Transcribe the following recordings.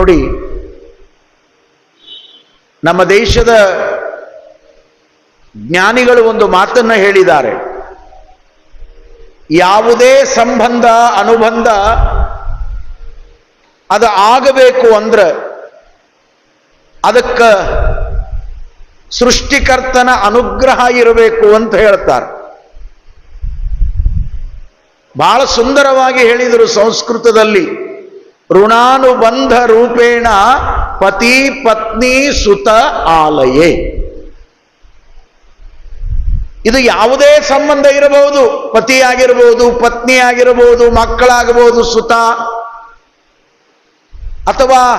ನೋಡಿ, ನಮ್ಮ ದೇಶದ ಜ್ಞಾನಿಗಳು ಒಂದು ಮಾತನ್ನು ಹೇಳಿದ್ದಾರೆ. ಯಾವುದೇ ಸಂಬಂಧ, ಅನುಬಂಧ ಅದು ಆಗಬೇಕು ಅಂದ್ರೆ ಅದಕ್ಕೆ ಸೃಷ್ಟಿಕರ್ತನ ಅನುಗ್ರಹ ಇರಬೇಕು ಅಂತ ಹೇಳ್ತಾರೆ. ಬಹಳ ಸುಂದರವಾಗಿ ಹೇಳಿದರು ಸಂಸ್ಕೃತದಲ್ಲಿ. ಋಣಾನುಬಂಧ ರೂಪೇಣ ಪತಿ ಪತ್ನಿ ಸುತ ಆಲಯೇ. ಇದು ಯಾವುದೇ ಸಂಬಂಧ ಇರಬಹುದು. ಪತಿಯಾಗಿರಬಹುದು ಪತ್ನಿ ಆಗಿರಬಹುದು ಮಕ್ಕಳಾಗಬಹುದು, ಸುತ. ಅಥವಾ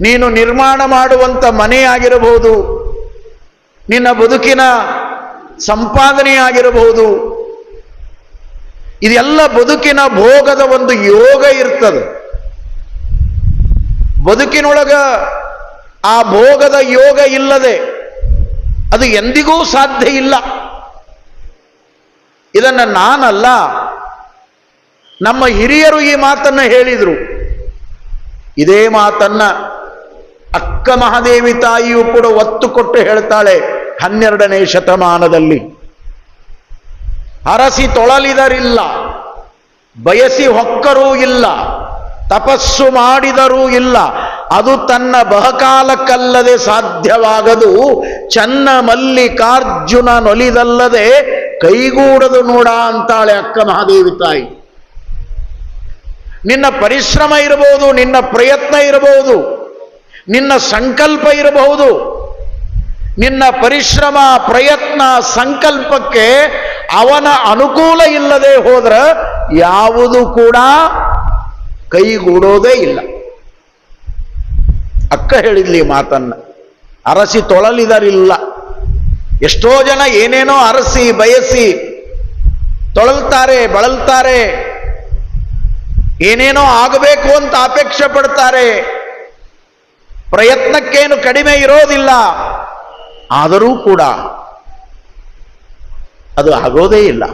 ನೀನು ನಿರ್ಮಾಣ ಮಾಡುವಂತ ಮನೆಯಾಗಿರಬಹುದು. ನಿನ್ನ ಬದುಕಿನ ಸಂಪಾದನೆಯಾಗಿರಬಹುದು. ಇದೆಲ್ಲ ಬದುಕಿನ ಭೋಗದ ಒಂದು ಯೋಗ ಇರ್ತದೆ. ಬದುಕಿನೊಳಗ ಆ ಭೋಗದ ಯೋಗ ಇಲ್ಲದೆ ಅದು ಎಂದಿಗೂ ಸಾಧ್ಯ ಇಲ್ಲ. ಇದನ್ನು ನಾನಲ್ಲ, ನಮ್ಮ ಹಿರಿಯರು ಈ ಮಾತನ್ನು ಹೇಳಿದರು. ಇದೇ ಮಾತನ್ನ ಅಕ್ಕ ಮಹಾದೇವಿ ತಾಯಿಯು ಕೂಡ ಒತ್ತು ಕೊಟ್ಟು ಹೇಳ್ತಾಳೆ ಹನ್ನೆರಡನೇ ಶತಮಾನದಲ್ಲಿ. ಅರಸಿ ತೊಳಲಿದರಿಲ್ಲ, ಬಯಸಿ ಹೊಕ್ಕರೂ ಇಲ್ಲ. ತಪಸ್ಸು ಮಾಡಿದರೂ ಇಲ್ಲ. ಅದು ತನ್ನ ಬಹಕಾಲಕ್ಕಲ್ಲದೆ ಸಾಧ್ಯವಾಗದು. ಚನ್ನ ಮಲ್ಲಿಕಾರ್ಜುನ ನೊಲಿದಲ್ಲದೆ ಕೈಗೂಡದು ನೋಡ ಅಂತಾಳೆ ಅಕ್ಕ ಮಹಾದೇವಿ ತಾಯಿ. ನಿನ್ನ ಪರಿಶ್ರಮ ಇರಬಹುದು, ನಿನ್ನ ಪ್ರಯತ್ನ ಇರಬಹುದು, ನಿನ್ನ ಸಂಕಲ್ಪ ಇರಬಹುದು. ನಿನ್ನ ಪರಿಶ್ರಮ, ಪ್ರಯತ್ನ, ಸಂಕಲ್ಪಕ್ಕೆ ಅವನ ಅನುಕೂಲ ಇಲ್ಲದೆ ಹೋದ್ರ ಯಾವುದು ಕೂಡ ಕೈಗೂಡೋದೇ ಇಲ್ಲ. ಅಕ್ಕ ಹೇಳಿದ್ಲಿ ಮಾತನ್ನ, ಅರಸಿ ತೊಳಲಿದರಿಲ್ಲ. ಎಷ್ಟೋ ಜನ ಏನೇನೋ ಅರಸಿ, ಬಯಸಿ, ತೊಳಲ್ತಾರೆ, ಬಳಲ್ತಾರೆ, ಏನೇನೋ ಆಗಬೇಕು ಅಂತ ಅಪೇಕ್ಷೆ ಪಡ್ತಾರೆ. ಪ್ರಯತ್ನಕ್ಕೇನು ಕಡಿಮೆ ಇರೋದಿಲ್ಲ. ಆದರೂ ಕೂಡ ಅದು ಆಗೋದೇ ಇಲ್ಲ.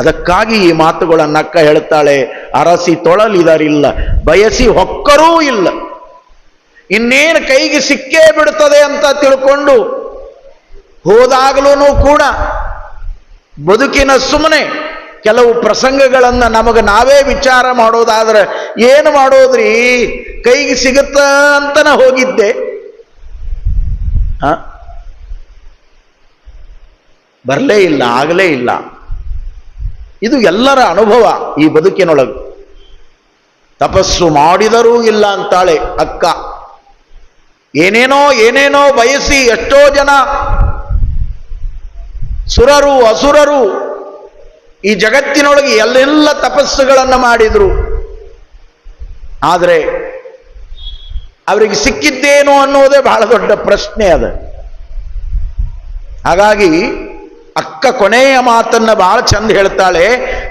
ಅದಕ್ಕಾಗಿ ಈ ಮಾತುಗಳನ್ನು ನಕ್ಕ ಹೇಳ್ತಾಳೆ, ಅರಸಿ ತೊಳಲಿದರಿಲ್ಲ, ಬಯಸಿ ಹೊಕ್ಕರೂ ಇಲ್ಲ. ಇನ್ನೇನು ಕೈಗೆ ಸಿಕ್ಕೇ ಬಿಡುತ್ತದೆ ಅಂತ ತಿಳ್ಕೊಂಡು ಹೋದಾಗಲೂ ಕೂಡ ಬದುಕಿನ ಸುಮ್ಮನೆ ಕೆಲವು ಪ್ರಸಂಗಗಳನ್ನು ನಮಗೆ ನಾವೇ ವಿಚಾರ ಮಾಡೋದಾದ್ರೆ ಏನು ಮಾಡೋದ್ರಿ? ಕೈಗೆ ಸಿಗುತ್ತ ಅಂತನ ಹೋಗಿದ್ದೆ. ಬರಲೇ ಇಲ್ಲ, ಆಗಲೇ ಇಲ್ಲ. ಇದು ಎಲ್ಲರ ಅನುಭವ ಈ ಬದುಕಿನೊಳಗೆ. ತಪಸ್ಸು ಮಾಡಿದರೂ ಇಲ್ಲ ಅಂತಾಳೆ ಅಕ್ಕ. ಏನೇನೋ ಏನೇನೋ ಬಯಸಿ ಎಷ್ಟೋ ಜನ ಸುರರು ಅಸುರರು ಈ ಜಗತ್ತಿನೊಳಗೆ ಎಲ್ಲೆಲ್ಲ ತಪಸ್ಸುಗಳನ್ನು ಮಾಡಿದ್ರು. ಆದರೆ ಅವರಿಗೆ ಸಿಕ್ಕಿದ್ದೇನು ಅನ್ನೋದೇ ಬಹಳ ದೊಡ್ಡ ಪ್ರಶ್ನೆ ಅದು. ಹಾಗಾಗಿ ಅಕ್ಕ ಕೊನೆಯ ಮಾತನ್ನ ಬಹಳ ಚಂದ ಹೇಳ್ತಾಳೆ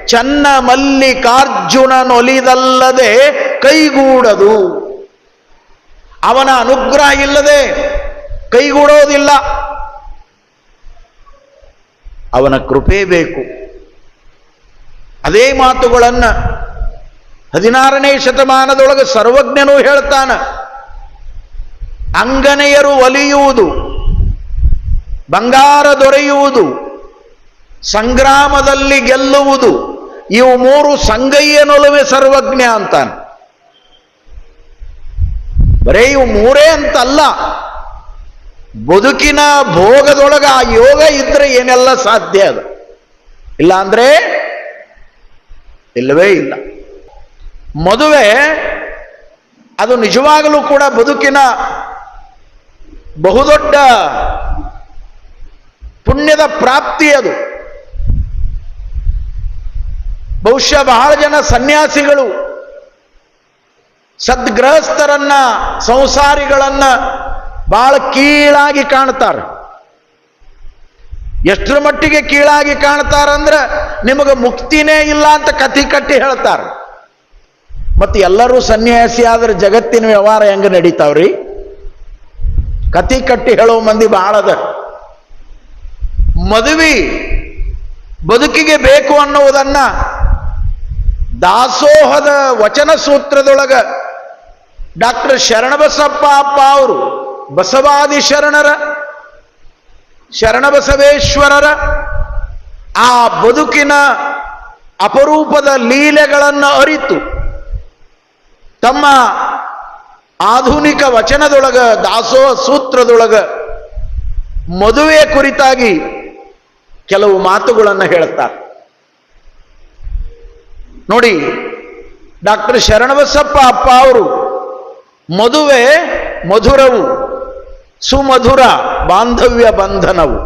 ಚನ್ನ ಮಲ್ಲಿಕಾರ್ಜುನ ನೊಲಿದಲ್ಲದೆ ಕೈಗೂಡದು. ಅವನ ಅನುಗ್ರಹ ಇಲ್ಲದೆ ಕೈಗೂಡೋದಿಲ್ಲ. ಅವನ ಕೃಪೆ ಬೇಕು. ಅದೇ ಮಾತುಗಳನ್ನ ಹದಿನಾರನೇ ಶತಮಾನದೊಳಗೆ ಸರ್ವಜ್ಞನು ಹೇಳ್ತಾನ, ಅಂಗನೆಯರು ಒಲಿಯುವುದು, ಬಂಗಾರ ದೊರೆಯುವುದು ಸಂಗ್ರಾಮದಲ್ಲಿ ಗೆಲ್ಲುವುದು, ಇವು ಮೂರು ಸಂಗಯ್ಯನೊಲುವೆ ಸರ್ವಜ್ಞ ಅಂತಾನೆ. ಬರೇ ಇವು ಮೂರೇ ಅಂತಲ್ಲ. ಬದುಕಿನ ಭೋಗದೊಳಗ ಆ ಯೋಗ ಇದ್ರೆ ಏನೆಲ್ಲ ಸಾಧ್ಯ ಅದು? ಇಲ್ಲ ಅಂದ್ರೆ ಇಲ್ಲವೇ ಇಲ್ಲ. ಮದುವೆ, ಅದು ನಿಜವಾಗಲೂ ಕೂಡ ಬದುಕಿನ ಬಹುದೊಡ್ಡ ಪುಣ್ಯದ ಪ್ರಾಪ್ತಿ ಅದು. ಬಹುಶಃ ಬಹಳ ಜನ ಸನ್ಯಾಸಿಗಳು ಸದ್ಗೃಹಸ್ಥರನ್ನ ಸಂಸಾರಿಗಳನ್ನ ಬಹಳ ಕೀಳಾಗಿ ಕಾಣ್ತಾರೆ. ಎಷ್ಟರ ಮಟ್ಟಿಗೆ ಕೀಳಾಗಿ ಕಾಣ್ತಾರಂದ್ರೆ ನಿಮಗೆ ಮುಕ್ತಿನೇ ಇಲ್ಲ ಅಂತ ಕಥಿ ಕಟ್ಟಿ ಹೇಳ್ತಾರೆ. ಮತ್ತೆ ಎಲ್ಲರೂ ಸನ್ಯಾಸಿ ಆದ್ರೆ ಜಗತ್ತಿನ ವ್ಯವಹಾರ ಹೆಂಗೆ ನಡೀತಾವ್ರಿ? ಕತಿ ಕಟ್ಟಿ ಹೇಳೋ ಮಂದಿ ಬಹಳ ಅದ. ಮದುವೆ ಬದುಕಿಗೆ ಬೇಕು ಅನ್ನುವುದನ್ನ ದಾಸೋಹದ ವಚನ ಸೂತ್ರದೊಳಗ ಡಾಕ್ಟರ್ ಶರಣಬಸಪ್ಪ ಅಪ್ಪ ಅವರು, ಬಸವಾದಿ ಶರಣರ, ಶರಣಬಸವೇಶ್ವರರ, ಆ ಬದುಕಿನ ಅಪರೂಪದ ಲೀಲೆಗಳನ್ನು ಅರಿತು. ತಮ್ಮ ಆಧುನಿಕ ವಚನದೊಳಗ, ದಾಸೋಹ ಸೂತ್ರದೊಳಗ ಮದುವೆ ಕುರಿತಾಗಿ ಕೆಲವು ಮಾತುಗಳನ್ನು ಹೇಳುತ್ತಾರೆ. ನೋಡಿ, ಡಾಕ್ಟರ್ ಶರಣಬಸಪ್ಪ ಅಪ್ಪ ಅವರು ಮದುವೆ ಮಧುರವು, ಸುಮಧುರ ಬಾಂಧವ್ಯ ಬಂಧನವು,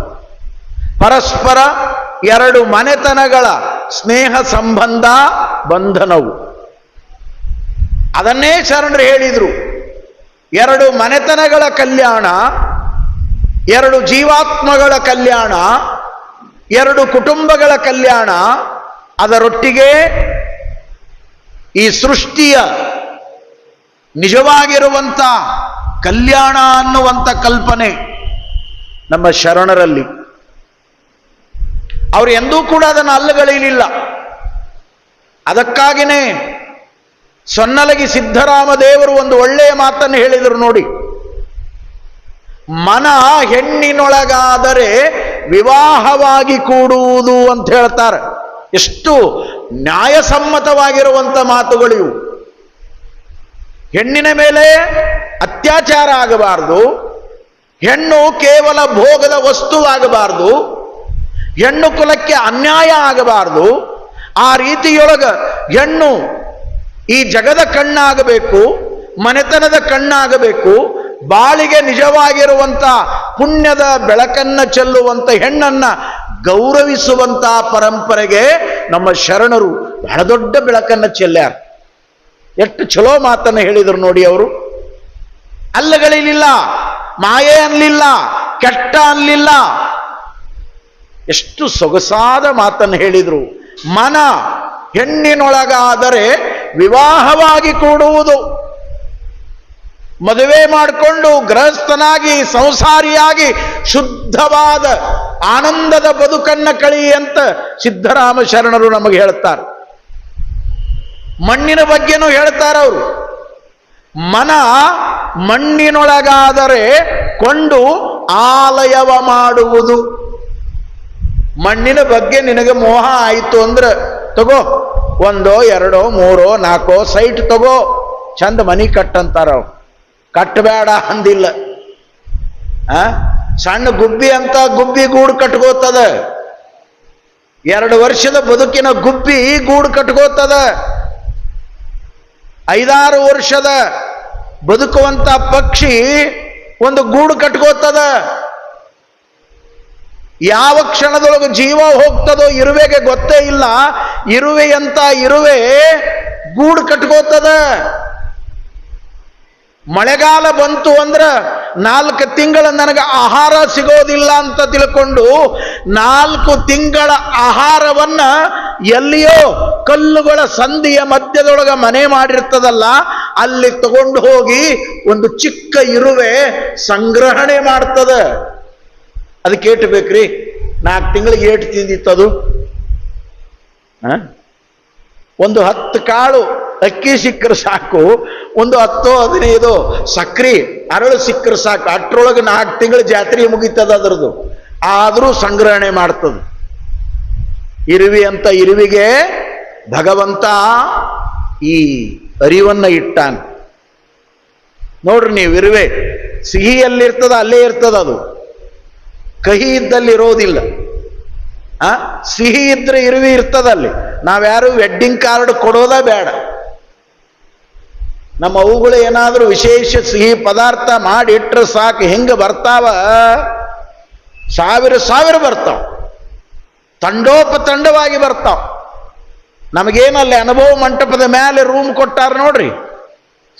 ಪರಸ್ಪರ ಎರಡು ಮನೆತನಗಳ ಸ್ನೇಹ ಸಂಬಂಧ ಬಂಧನವು. ಅದನ್ನೇ ಶರಣರು ಹೇಳಿದರು. ಎರಡು ಮನೆತನಗಳ ಕಲ್ಯಾಣ, ಎರಡು ಜೀವಾತ್ಮಗಳ ಕಲ್ಯಾಣ, ಎರಡು ಕುಟುಂಬಗಳ ಕಲ್ಯಾಣ, ಅದರೊಟ್ಟಿಗೆ ಈ ಸೃಷ್ಟಿಯ ನಿಜವಾಗಿರುವಂಥ ಕಲ್ಯಾಣ ಅನ್ನುವಂಥ ಕಲ್ಪನೆ ನಮ್ಮ ಶರಣರಲ್ಲಿ. ಅವರು ಎಂದೂ ಕೂಡ ಅದನ್ನು ಅಲ್ಲಗಳೆಯಲಿಲ್ಲ ಅದಕ್ಕಾಗಿನೇ ಸೊನ್ನಲಗಿ ಸಿದ್ಧರಾಮ ದೇವರು ಒಂದು ಒಳ್ಳೆಯ ಮಾತನ್ನು ಹೇಳಿದರು ನೋಡಿ. ಮನ ಹೆಣ್ಣಿನೊಳಗಾದರೆ ವಿವಾಹವಾಗಿ ಕೂಡುವುದು ಅಂತ ಹೇಳ್ತಾರೆ. ಎಷ್ಟು ನ್ಯಾಯಸಮ್ಮತವಾಗಿರುವಂಥ ಮಾತುಗಳಿವು. ಹೆಣ್ಣಿನ ಮೇಲೆ ಅತ್ಯಾಚಾರ ಆಗಬಾರದು, ಹೆಣ್ಣು ಕೇವಲ ಭೋಗದ ವಸ್ತುವಾಗಬಾರದು ಹೆಣ್ಣು ಕುಲಕ್ಕೆ ಅನ್ಯಾಯ ಆಗಬಾರದು, ಆ ರೀತಿಯೊಳಗ ಹೆಣ್ಣು ಈ ಜಗದ ಕಣ್ಣಾಗಬೇಕು, ಮನೆತನದ ಕಣ್ಣಾಗಬೇಕು, ಬಾಳಿಗೆ ನಿಜವಾಗಿರುವಂತ ಪುಣ್ಯದ ಬೆಳಕನ್ನ ಚೆಲ್ಲುವಂತ ಹೆಣ್ಣನ್ನ ಗೌರವಿಸುವಂತ ಪರಂಪರೆಗೆ ನಮ್ಮ ಶರಣರು ಬಹಳ ದೊಡ್ಡ ಬೆಳಕನ್ನ ಚೆಲ್ಲಾರ ಎಷ್ಟು ಚಲೋ ಮಾತನ್ನು ಹೇಳಿದರು ನೋಡಿ ಅವರು. ಅಲ್ಲಗಳಿಲಿಲ್ಲ, ಮಾಯೆ ಅನ್ಲಿಲ್ಲ, ಕೆಟ್ಟ ಅನ್ಲಿಲ್ಲ. ಎಷ್ಟು ಸೊಗಸಾದ ಮಾತನ್ನು ಹೇಳಿದರು. ಮನ ಹೆಣ್ಣಿನೊಳಗಾದರೆ ವಿವಾಹವಾಗಿ ಕೂಡುವುದು. ಮದುವೆ ಮಾಡಿಕೊಂಡು ಗೃಹಸ್ಥನಾಗಿ, ಸಂಸಾರಿಯಾಗಿ ಶುದ್ಧವಾದ ಆನಂದದ ಬದುಕನ್ನ ಕಳಿ ಅಂತ ಸಿದ್ದರಾಮ ಶರಣರು ನಮಗೆ ಹೇಳ್ತಾರೆ ಮಣ್ಣಿನ ಬಗ್ಗೆನೂ ಹೇಳ್ತಾರ ಅವರು. ಮನ ಮಣ್ಣಿನೊಳಗಾದರೆ ಕೊಂಡು ಆಲಯವ ಮಾಡುವುದು. ಮಣ್ಣಿನ ಬಗ್ಗೆ ನಿನಗೆ ಮೋಹ ಆಯಿತು ಅಂದ್ರೆ ತಗೋ, ಒಂದೋ, ಎರಡೋ, ಮೂರೋ, ನಾಲ್ಕೋ ಸೈಟ್ ತಗೋ. ಚಂದ ಮನಿ ಕಟ್ಟಂತಾರ ಕಟ್ಟಬೇಡ ಅಂದಿಲ್ಲ. ಆ? ಸಣ್ಣ ಗುಬ್ಬಿ ಅಂತ ಗುಬ್ಬಿ ಗೂಡು ಕಟ್ಕೋತದ. ಎರಡು ವರ್ಷದ ಬದುಕಿನ ಗುಬ್ಬಿ ಗೂಡು ಕಟ್ಕೋತದ. ಐದಾರು ವರ್ಷದ ಬದುಕುವಂತ ಪಕ್ಷಿ ಒಂದು ಗೂಡು ಕಟ್ಕೋತದ. ಯಾವ ಕ್ಷಣದೊಳಗೆ ಜೀವ ಹೋಗ್ತದೋ ಇರುವೆಗೆ ಗೊತ್ತೇ ಇಲ್ಲ. ಇರುವೆ ಅಂತ ಇರುವೆ ಗೂಡು ಕಟ್ಕೋತದ. ಮಳೆಗಾಲ ಬಂತು ಅಂದ್ರ ನಾಲ್ಕು ತಿಂಗಳ ನನಗೆ ಆಹಾರ ಸಿಗೋದಿಲ್ಲ ಅಂತ ತಿಳ್ಕೊಂಡು ನಾಲ್ಕು ತಿಂಗಳ ಆಹಾರವನ್ನ ಎಲ್ಲಿಯೋ ಕಲ್ಲುಗಳ ಸಂಧಿಯ ಮಧ್ಯದೊಳಗ ಮನೆ ಮಾಡಿರ್ತದಲ್ಲ, ಅಲ್ಲಿ ತಗೊಂಡು ಹೋಗಿ ಒಂದು ಚಿಕ್ಕ ಇರುವೆ ಸಂಗ್ರಹಣೆ ಮಾಡ್ತದ ಅದಕ್ಕೆ ಏಟು ಬೇಕ್ರಿ ನಾಲ್ಕು ತಿಂಗಳಿಗೆ ಏಟು ತಿಂದಿತ್ತದು? ಒಂದು ಹತ್ತು ಕಾಳು ಅಕ್ಕಿ ಸಿಕ್ಕರೆ ಸಾಕು, ಒಂದು ಹತ್ತೋ ಹದಿನೈದು ಸಕ್ರಿ ಅರಳು ಸಿಕ್ಕರೆ ಸಾಕು. ಅಟ್ರೊಳಗೆ ನಾಲ್ಕು ತಿಂಗಳು ಜಾತ್ರೆ ಮುಗೀತದ ಅದರದು ಆದರೂ ಸಂಗ್ರಹಣೆ ಮಾಡ್ತದೆ. ಇರುವಿ ಅಂತ ಇರುವಿಗೆ ಭಗವಂತ ಈ ಅರಿವನ್ನ ಇಟ್ಟಾನೆ. ನೋಡ್ರಿ ನೀವು ಇರುವೆ ಸಿಹಿ ಎಲ್ಲಿರ್ತದ ಅಲ್ಲೇ ಇರ್ತದ ಅದು. ಕಹಿ ಇದ್ದಲ್ಲಿ ಇರೋದಿಲ್ಲ. ಆ, ಸಿಹಿ ಇದ್ರೆ ಇರುವಿ ಇರ್ತದಲ್ಲಿ ನಾವ್ಯಾರು ವೆಡ್ಡಿಂಗ್ ಕಾರ್ಡ್ ಕೊಡೋದ ಬೇಡ. ನಮ್ಮ ಅವುಗಳು ಏನಾದರೂ ವಿಶೇಷ ಸಿಹಿ ಪದಾರ್ಥ ಮಾಡಿ ಇಟ್ರೆ ಸಾಕು, ಹೆಂಗೆ ಬರ್ತಾವ? ಸಾವಿರ ಸಾವಿರ ಬರ್ತಾವ. ತಂಡೋಪತಂಡವಾಗಿ ಬರ್ತಾವ. ನಮಗೇನಲ್ಲಿ ಅನುಭವ ಮಂಟಪದ ಮೇಲೆ ರೂಮ್ ಕೊಟ್ಟಾರ ನೋಡ್ರಿ.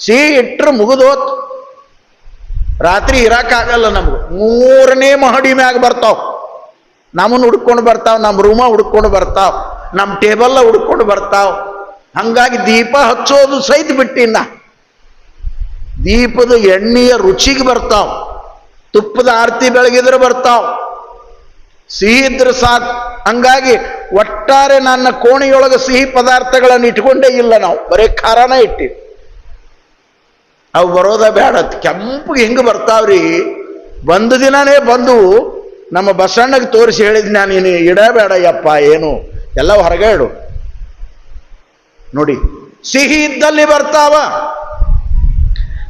ಸಿಹಿ ಇಟ್ಟರು ಮುಗಿದೋತ್. ರಾತ್ರಿ ಇರಕ್ಕಾಗಲ್ಲ ನಮ್ಗೆ. ಮೂರನೇ ಮಹಡಿ ಮ್ಯಾಗ ಬರ್ತಾವ. ನಮ್ಮನ್ನು ಹುಡ್ಕೊಂಡು ಬರ್ತಾವ, ನಮ್ಮ ರೂಮ ಹುಡ್ಕೊಂಡು ಬರ್ತಾವ, ನಮ್ಮ ಟೇಬಲ್ಲ ಹುಡ್ಕೊಂಡು ಬರ್ತಾವ. ಹಂಗಾಗಿ ದೀಪ ಹಚ್ಚೋದು ಸಹಿತ ಬಿಟ್ಟಿನ್ನ. ದೀಪದ ಎಣ್ಣೆಯ ರುಚಿಗೆ ಬರ್ತಾವ. ತುಪ್ಪದ ಆರತಿ ಬೆಳಗಿದ್ರೆ ಬರ್ತಾವ. ಸಿಹಿ ಇದ್ರೆ ಸಾಕು. ಹಂಗಾಗಿ ಒಟ್ಟಾರೆ ನನ್ನ ಕೋಣೆಯೊಳಗೆ ಸಿಹಿ ಪದಾರ್ಥಗಳನ್ನು ಇಟ್ಕೊಂಡೇ ಇಲ್ಲ ನಾವು. ಬರೀ ಖಾರನ ಇಟ್ಟಿವಿ ಅವು ಬರೋದ ಬೇಡ. ಕೆಂಪಗೆ ಹಿಂಗೆ ಬರ್ತಾವ್ರಿ. ಬಂದ ದಿನನೇ ಬಂದು ನಮ್ಮ ಬಸಣ್ಣಗೆ ತೋರಿಸಿ ಹೇಳಿದ್ ನಾನು ನೀನು ಇಡಬೇಡ ಯಪ್ಪ ಏನು? ಎಲ್ಲ ಹೊರಗೆ ಇಡು ನೋಡಿ, ಸಿಹಿ ಇದ್ದಲ್ಲಿ ಬರ್ತಾವ.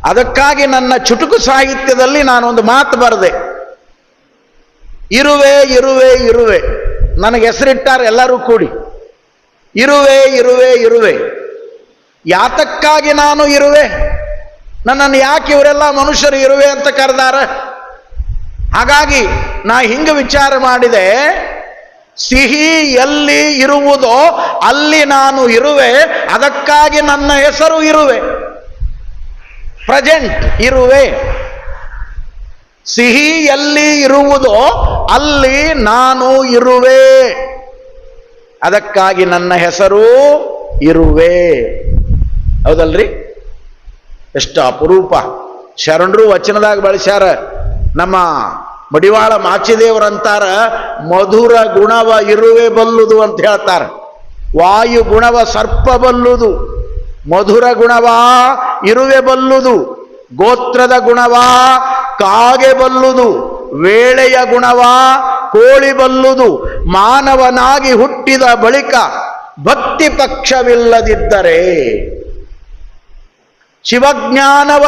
ಅದಕ್ಕಾಗಿ ನನ್ನ ಚುಟುಕು ಸಾಹಿತ್ಯದಲ್ಲಿ ನಾನೊಂದು ಮಾತು ಬರೆದೆ. ಇರುವೆ ಇರುವೆ ಇರುವೆ. ನನಗೆ ಹೆಸರಿಟ್ಟಾರೆ ಎಲ್ಲರೂ ಕೂಡಿ. ಇರುವೆ ಇರುವೆ ಇರುವೆ. ಯಾತಕ್ಕಾಗಿ ನಾನು ಇರುವೆ? ನನ್ನನ್ನು ಯಾಕೆ ಇವರೆಲ್ಲ ಮನುಷ್ಯರು ಇರುವೆ ಅಂತ ಕರೆದಾರ? ಹಾಗಾಗಿ ನಾ ಹಿಂಗೆ ವಿಚಾರ ಮಾಡಿದೆ. ಸಿಹಿ ಎಲ್ಲಿ ಇರುವುದೋ ಅಲ್ಲಿ ನಾನು ಇರುವೆ. ಅದಕ್ಕಾಗಿ ನನ್ನ ಹೆಸರು ಇರುವೆ. ಪ್ರೆಸೆಂಟ್ ಇರುವೆ. ಸಿಹಿ ಎಲ್ಲಿ ಇರುವುದೋ ಅಲ್ಲಿ ನಾನು ಇರುವೆ. ಅದಕ್ಕಾಗಿ ನನ್ನ ಹೆಸರು ಇರುವೆ. ಹೌದಲ್ರಿ? ಎಷ್ಟು ಅಪರೂಪ. ಶರಣರು ವಚನದಾಗ ಬಳಸ್ಯಾರ, ನಮ್ಮ ಮಡಿವಾಳ ಮಾಚಿದೇವರಂತಾರ, ಮಧುರ ಗುಣವ ಇರುವೆ ಬಲ್ಲುದು ಅಂತ ಹೇಳ್ತಾರೆ. ವಾಯು ಗುಣವ ಸರ್ಪ ಬಲ್ಲುದು. ಮಧುರ ಗುಣವಾ ಇರುವೆ ಬಲ್ಲುದು, ಗೋತ್ರದ ಗುಣವಾ ಕಾಗೆ ಬಲ್ಲುದು, ವೇಳೆಯ ಗುಣವಾ ಕೋಳಿ ಬಲ್ಲುದು, ಮಾನವನಾಗಿ ಹುಟ್ಟಿದ ಬಳಿಕ ಭಕ್ತಿ ಪಕ್ಷವಿಲ್ಲದಿದ್ದರೆ ಶಿವಜ್ಞಾನವನರಿಯದಿದ್ದಡೆ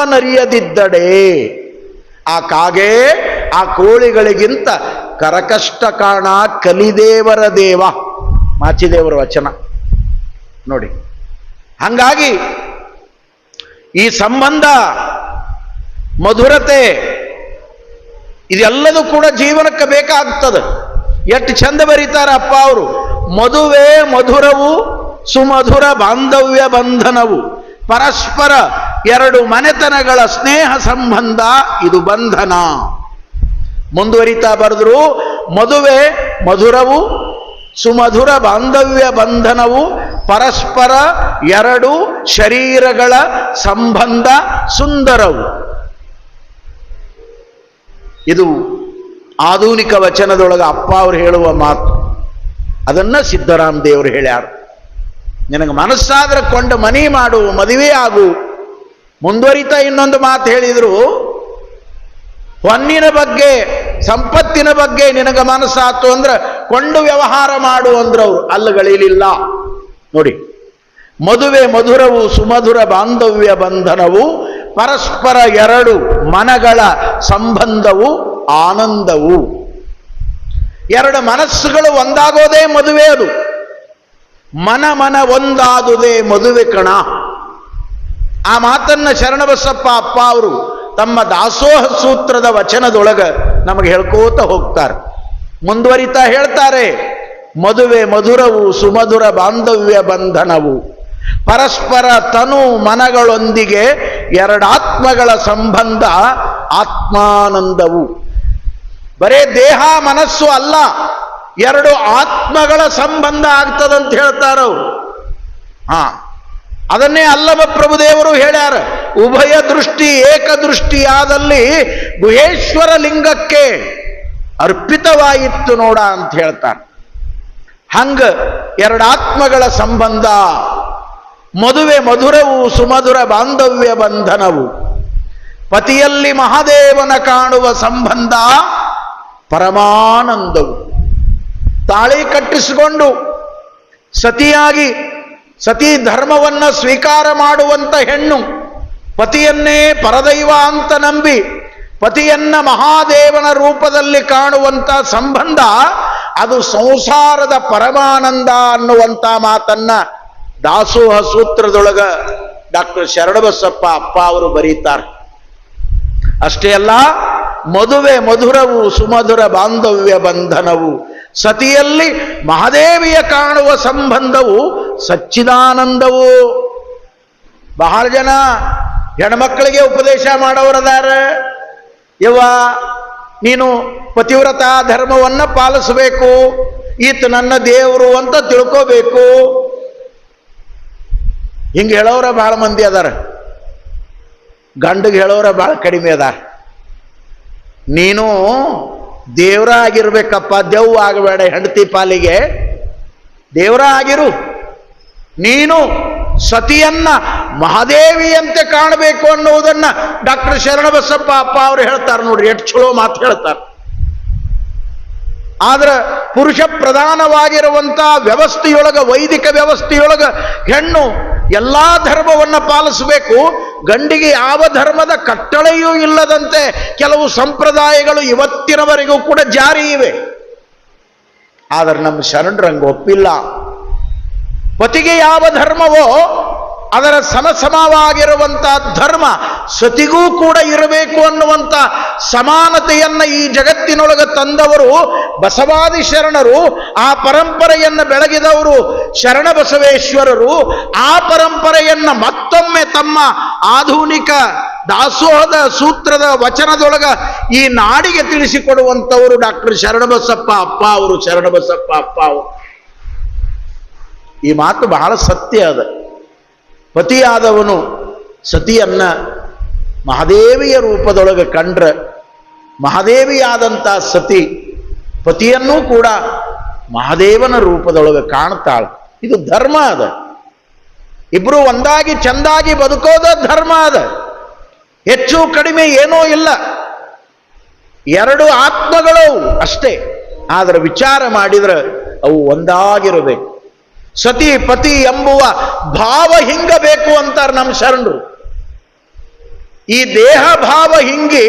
ಆ ಕಾಗೆ, ಆ ಕೋಳಿಗಳಿಗಿಂತ ಕರಕಷ್ಟ ಕಾಣ ಕಲಿದೇವರ ದೇವ. ಮಾಚಿದೇವರ ವಚನ. ನೋಡಿ. ಹಂಗಾಗಿ ಈ ಸಂಬಂಧ, ಮಧುರತೆ, ಇದೆಲ್ಲದೂ ಕೂಡ ಜೀವನಕ್ಕೆ ಬೇಕಾಗ್ತದೆ. ಎಷ್ಟು ಚಂದ ಬರೀತಾರೆ ಅಪ್ಪ ಅವರು. ಮದುವೆ ಮಧುರವು, ಸುಮಧುರ ಬಾಂಧವ್ಯ ಬಂಧನವು. ಪರಸ್ಪರ ಎರಡು ಮನೆತನಗಳ ಸ್ನೇಹ ಸಂಬಂಧ, ಇದು ಬಂಧನ. ಮುಂದುವರಿತಾ ಬರೆದ್ರು, ಮದುವೆ ಮಧುರವು, ಸುಮಧುರ ಬಾಂಧವ್ಯ ಬಂಧನವು ಪರಸ್ಪರ ಎರಡು ಶರೀರಗಳ ಸಂಬಂಧ ಸುಂದರವು. ಇದು ಆಧುನಿಕ ವಚನದೊಳಗೆ ಅಪ್ಪ ಅವರು ಹೇಳುವ ಮಾತು. ಅದನ್ನ ಸಿದ್ದರಾಮ ದೇವರು ಹೇಳ್ಯಾರು. ನಿನಗೆ ಮನಸ್ಸಾದ್ರೆ ಕೊಂಡು ಮನಿ ಮಾಡು, ಮದುವೆ ಆಗು. ಮುಂದುವರಿತ ಇನ್ನೊಂದು ಮಾತು ಹೇಳಿದರು. ಹೊನ್ನಿನ ಬಗ್ಗೆ, ಸಂಪತ್ತಿನ ಬಗ್ಗೆ ನಿನಗೆ ಮನಸ್ಸಾತು ಅಂದ್ರೆ ಕೊಂಡು ವ್ಯವಹಾರ ಮಾಡು ಅಂದ್ರವ್ರು ಅಲ್ಲಗಳಿಲಿಲ್ಲ. ನೋಡಿ. ಮದುವೆ ಮಧುರವು, ಸುಮಧುರ ಬಾಂಧವ್ಯ ಬಂಧನವು, ಪರಸ್ಪರ ಎರಡು ಮನಗಳ ಸಂಬಂಧವು, ಆನಂದವು. ಎರಡು ಮನಸ್ಸುಗಳು ಒಂದಾಗೋದೇ ಮದುವೆ ಅದು. ಮನ ಮನ ಒಂದಾದುದೇ ಮದುವೆ ಕಣ. ಆ ಮಾತನ್ನ ಶರಣಬಸಪ್ಪ ಅಪ್ಪ ಅವರು ತಮ್ಮ ದಾಸೋಹ ಸೂತ್ರದ ವಚನದೊಳಗ ನಮಗೆ ಹೇಳ್ಕೋತ ಹೋಗ್ತಾರೆ. ಮುಂದುವರಿತಾ ಹೇಳ್ತಾರೆ. ಮದುವೆ ಮಧುರವು ಸುಮಧುರ ಬಾಂಧವ್ಯ ಬಂಧನವು. ಪರಸ್ಪರ ತನು ಮನಗಳೊಂದಿಗೆ ಎರಡಾತ್ಮಗಳ ಸಂಬಂಧ ಆತ್ಮಾನಂದವು. ಬರೇ ದೇಹ ಮನಸ್ಸು ಅಲ್ಲ, ಎರಡು ಆತ್ಮಗಳ ಸಂಬಂಧ ಆಗ್ತದಂತ ಹೇಳ್ತಾರೋ ಹಾ, ಅದನ್ನೇ ಅಲ್ಲಮ ಪ್ರಭುದೇವರು ಹೇಳ್ಯಾರ, ಉಭಯ ದೃಷ್ಟಿ ಏಕದೃಷ್ಟಿಯಾದಲ್ಲಿ ಗುಹೇಶ್ವರ ಲಿಂಗಕ್ಕೆ ಅರ್ಪಿತವಾಯಿತ್ತು ನೋಡ ಅಂತ ಹೇಳ್ತಾರೆ. ಹಂಗ ಎರಡಾತ್ಮಗಳ ಸಂಬಂಧ. ಮದುವೆ ಮಧುರವು, ಸುಮಧುರ ಬಾಂಧವ್ಯ ಬಂಧನವು. ಪತಿಯಲ್ಲಿ ಮಹಾದೇವನ ಕಾಣುವ ಸಂಬಂಧ ಪರಮಾನಂದವು. ತಾಳಿ ಕಟ್ಟಿಸಿಕೊಂಡು ಸತಿಯಾಗಿ ಸತಿ ಧರ್ಮವನ್ನ ಸ್ವೀಕಾರ ಮಾಡುವಂತ ಹೆಣ್ಣು ಪತಿಯನ್ನೇ ಪರದೈವ ಅಂತ ನಂಬಿ ಪತಿಯನ್ನ ಮಹಾದೇವನ ರೂಪದಲ್ಲಿ ಕಾಣುವಂತ ಸಂಬಂಧ ಅದು ಸಂಸಾರದ ಪರಮಾನಂದ ಅನ್ನುವಂತ ಮಾತನ್ನ ದಾಸೋಹ ಸೂತ್ರದೊಳಗ ಡಾಕ್ಟರ್ ಶರಣಬಸಪ್ಪ ಅಪ್ಪ ಅವರು ಬರೀತಾರೆ. ಅಷ್ಟೇ ಅಲ್ಲ, ಮದುವೆ ಮಧುರವು ಸುಮಧುರ ಬಾಂಧವ್ಯ ಬಂಧನವು, ಸತಿಯಲ್ಲಿ ಮಹಾದೇವಿಯ ಕಾಣುವ ಸಂಬಂಧವು ಸಚ್ಚಿದಾನಂದವು. ಬಹಳ ಜನ ಹೆಣ್ಮಕ್ಳಿಗೆ ಉಪದೇಶ ಮಾಡೋರದಾರ ಯವ್ವ ನೀನು ಪತಿವ್ರತ ಧರ್ಮವನ್ನ ಪಾಲಿಸಬೇಕು. ಈತ ನನ್ನ ದೇವರು ಅಂತ ತಿಳ್ಕೋಬೇಕು. ಹಿಂಗೆ ಹೇಳೋರ ಭಾಳ ಮಂದಿ ಅದಾರ. ಗಂಡಿಗೆ ಹೇಳೋರ ಭಾಳ ಕಡಿಮೆ ಅದಾರ. ನೀನು ದೇವ್ರ ಆಗಿರ್ಬೇಕಪ್ಪ, ದೆವ್ವ ಆಗಬೇಡ ಹೆಂಡತಿ ಪಾಲಿಗೆ. ದೇವ್ರ ಆಗಿರು. ನೀನು ಸತಿಯನ್ನ ಮಹಾದೇವಿಯಂತೆ ಕಾಣಬೇಕು ಅನ್ನುವುದನ್ನ ಡಾಕ್ಟರ್ ಶರಣಬಸಪ್ಪ ಅಪ್ಪ ಅವರು ಹೇಳ್ತಾರೆ ನೋಡ್ರಿ, ಎಷ್ಟು ಚಲೋ ಮಾತು ಹೇಳ್ತಾರೆ. ಆದ್ರೆ ಪುರುಷ ಪ್ರಧಾನವಾಗಿರುವಂತ ವ್ಯವಸ್ಥೆಯೊಳಗ, ವೈದಿಕ ವ್ಯವಸ್ಥೆಯೊಳಗ ಹೆಣ್ಣು ಎಲ್ಲಾ ಧರ್ಮವನ್ನ ಪಾಲಿಸಬೇಕು, ಗಂಡಿಗೆ ಯಾವ ಧರ್ಮದ ಕಟ್ಟಳೆಯೂ ಇಲ್ಲದಂತೆ ಕೆಲವು ಸಂಪ್ರದಾಯಗಳು ಇವತ್ತಿನವರೆಗೂ ಕೂಡ ಜಾರಿ ಇವೆ. ಆದ್ರೆ ನಮ್ಮ ಶರಣರಂಗ ಒಪ್ಪಿಲ್ಲ. ಪತಿಗೆ ಯಾವ ಧರ್ಮವೋ ಅದರ ಸಮಸಮವಾಗಿರುವಂತ ಧರ್ಮ ಸತಿಗೂ ಕೂಡ ಇರಬೇಕು ಅನ್ನುವಂತ ಸಮಾನತೆಯನ್ನು ಈ ಜಗತ್ತಿನೊಳಗೆ ತಂದವರು ಬಸವಾದಿ ಶರಣರು, ಆ ಪರಂಪರೆಯನ್ನು ಬೆಳಗಿದವರು ಶರಣ ಬಸವೇಶ್ವರರು, ಆ ಪರಂಪರೆಯನ್ನು ಮತ್ತೊಮ್ಮೆ ತಮ್ಮ ಆಧುನಿಕ ದಾಸೋಹದ ಸೂತ್ರದ ವಚನದೊಳಗ ಈ ನಾಡಿಗೆ ತಿಳಿಸಿಕೊಡುವಂಥವರು ಡಾಕ್ಟರ್ ಶರಣಬಸಪ್ಪ ಅಪ್ಪ ಅವರು ಶರಣಬಸಪ್ಪ ಅಪ್ಪ ಅವರು. ಈ ಮಾತು ಬಹಳ ಸತ್ಯ ಅದ. ಪತಿಯಾದವನು ಸತಿಯನ್ನ ಮಹಾದೇವಿಯ ರೂಪದೊಳಗೆ ಕಂಡ್ರೆ ಮಹಾದೇವಿಯಾದಂಥ ಸತಿ ಪತಿಯನ್ನೂ ಕೂಡ ಮಹಾದೇವನ ರೂಪದೊಳಗೆ ಕಾಣ್ತಾಳೆ. ಇದು ಧರ್ಮ ಅದ. ಇಬ್ಬರು ಒಂದಾಗಿ ಚಂದಾಗಿ ಬದುಕೋದ ಧರ್ಮ ಅದ. ಹೆಚ್ಚು ಕಡಿಮೆ ಏನೂ ಇಲ್ಲ. ಎರಡು ಆತ್ಮಗಳು ಅಷ್ಟೇ. ಆದ್ರೆ ವಿಚಾರ ಮಾಡಿದ್ರೆ ಅವು ಒಂದಾಗಿರಬೇಕು. ಸತಿ ಪತಿ ಎಂಬುವ ಭಾವ ಹಿಂಗಬೇಕು ಅಂತಾರೆ ನಮ್ಮ ಶರಣರು. ಈ ದೇಹ ಭಾವ ಹಿಂಗಿ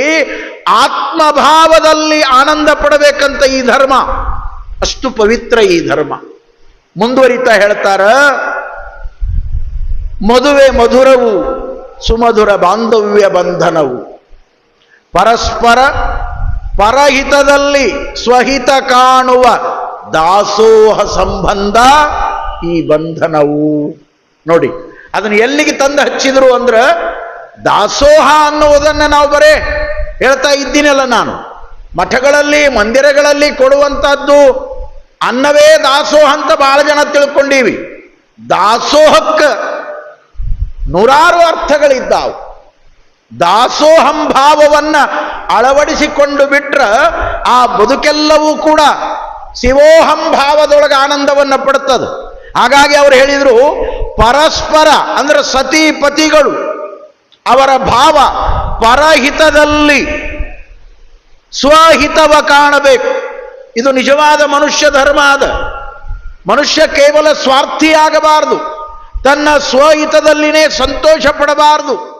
ಆತ್ಮಭಾವದಲ್ಲಿ ಆನಂದ ಪಡಬೇಕಂತ ಈ ಧರ್ಮ. ಅಷ್ಟು ಪವಿತ್ರ ಈ ಧರ್ಮ. ಮುಂದುವರಿತಾ ಹೇಳ್ತಾರ, ಮದುವೆ ಮಧುರವು ಸುಮಧುರ ಬಾಂಧವ್ಯ ಬಂಧನವು. ಪರಸ್ಪರ ಪರಹಿತದಲ್ಲಿ ಸ್ವಹಿತ ಕಾಣುವ ದಾಸೋಹ ಸಂಬಂಧ ಈ ಬಂಧನವು. ನೋಡಿ, ಅದನ್ನು ಎಲ್ಲಿಗೆ ತಂದು ಹಚ್ಚಿದ್ರು ಅಂದ್ರೆ, ದಾಸೋಹ ಅನ್ನುವುದನ್ನ ನಾವು ಬರೇ ಹೇಳ್ತಾ ಇದ್ದೀನಲ್ಲ ನಾನು. ಮಠಗಳಲ್ಲಿ, ಮಂದಿರಗಳಲ್ಲಿ ಕೊಡುವಂಥದ್ದು ಅನ್ನವೇ ದಾಸೋಹ ಅಂತ ಬಹಳ ಜನ ತಿಳ್ಕೊಂಡೀವಿ. ದಾಸೋಹಕ್ಕೆ ನೂರಾರು ಅರ್ಥಗಳಿದ್ದಾವು. ದಾಸೋಹಂ ಭಾವವನ್ನ ಅಳವಡಿಸಿಕೊಂಡು ಬಿಟ್ರ ಆ ಬದುಕೆಲ್ಲವೂ ಕೂಡ ಶಿವೋಹಂ ಭಾವದೊಳಗೆ ಆನಂದವನ್ನ ಪಡುತ್ತದೆ ಹಾಗಾಗಿ ಅವರು ಹೇಳಿದರು, ಪರಸ್ಪರ, ಅಂದರೆ ಸತಿ ಪತಿಗಳು, ಅವರ ಭಾವ ಪರಹಿತದಲ್ಲಿ, ಸ್ವಹಿತವ ಕಾಣಬೇಕು. ಇದು ನಿಜವಾದ ಮನುಷ್ಯ ಧರ್ಮ ಅದ ಮನುಷ್ಯ ಕೇವಲ ಸ್ವಾರ್ಥಿಯಾಗಬಾರದು, ತನ್ನ ಸ್ವಹಿತದಲ್ಲಿನೇ ಸಂತೋಷ ಪಡಬಾರದು.